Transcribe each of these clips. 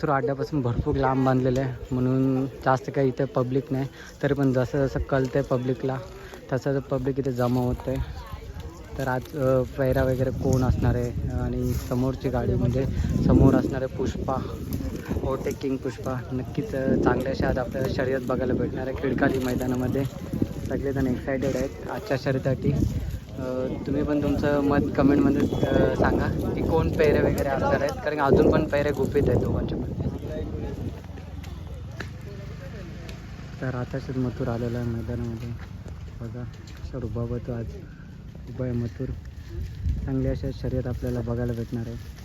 थोडं अड्ड्यापासून भरपूर लांब बांधलेलं आहे. म्हणून जास्त काही इथे पब्लिक नाही. तरी पण जसं जसं कळतं आहे पब्लिकला तसं पब्लिक इथे जमा होतं आहे तर आज पैरा वगैरे कोण असणार आहे? आणि समोरची गाडी म्हणजे समोर असणारे पुष्पा ओटेकिंग पुष्पा नक्कीच अ, चांगल्या आज आपल्याला शर्यत बघायला भेटणार आहे खिडकाली मैदानामध्ये. सगळेजण एक्सायटेड आहेत आजच्या शर्यतीसाठी. तुम्ही पण तुमचं मत कमेंटमध्ये सांगा की कोण पेरे वगैरे असणार आहेत? कारण अजून पण पेरे गुपित आहेत दोघांचे पण. तर आताच मथुर आलेला आहे मैदानामध्ये. बघा अशा रुबाबत आज उभा आहे मथुर. चांगली अशा शर्यत आपल्याला बघायला भेटणार आहे.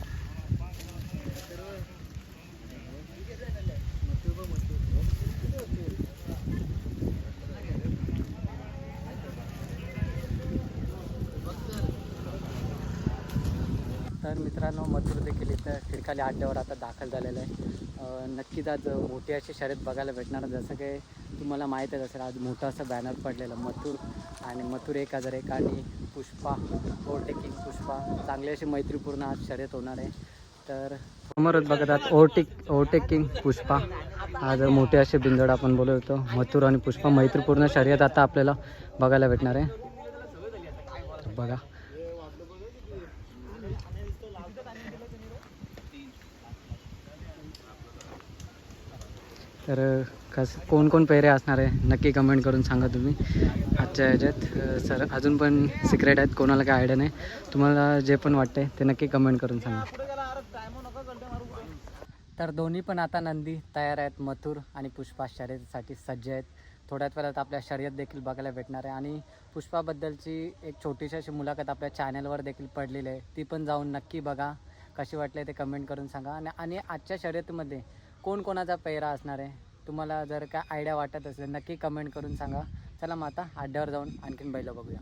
तर मित्रांनो मथुर देखील इथं खिडकाली अड्ड्यावर आता दाखल झालेलं आहे. नक्कीच आज मोठी अशी शर्यत बघायला भेटणार जसं काही तुम्हाला माहीतच असेल आज मोठा असं बॅनर पडलेला मथुर. आणि मथुर एक हजार एक आणि पुष्पा ओव्हरटेकिंग पुष्पा. चांगली अशी मैत्रीपूर्ण आज शर्यत होणार आहे. तर समोरच बघत आहात ओव्हरटेक ओव्हरटेकिंग पुष्पा. आज मोठे असे बिंदड आपण बोलवतो. मथुर आणि पुष्पा मैत्रीपूर्ण शर्यत आता आपल्याला बघायला भेटणार आहे. बघा. तर कस कोण कोण पेरे असणार आहे? नक्की कमेंट करून सांगा तुम्ही. आजच्या ह्याच्यात सर अजून पण सिक्रेट आहेत कोणाला काय आयडिया नाही. तुम्हाला जे पण वाटते ते नक्की कमेंट करून सांगा. तर दोन्ही पण आता नंदी तयार आहेत मथुर आणि पुष्पा शर्यतीसाठी सज्ज आहेत. थोड्याच वेळात आपल्या शर्यत देखील बघायला भेटणार आहे. आणि पुष्पाबद्दलची एक छोटीशी अशी मुलाखत आपल्या चॅनलवर देखील पडलेली आहे. ती पण जाऊन नक्की बघा. कशी वाटले ते कमेंट करून सांगा. आणि आणि आजच्या शर्यतीमध्ये कोण कोणाचा असणार आहे? तुम्हाला जर काय आयडिया वाटत असेल नक्की कमेंट करून सांगा. चला मग आता अड्ड्यावर जाऊन आणखीन बैलं बघूया.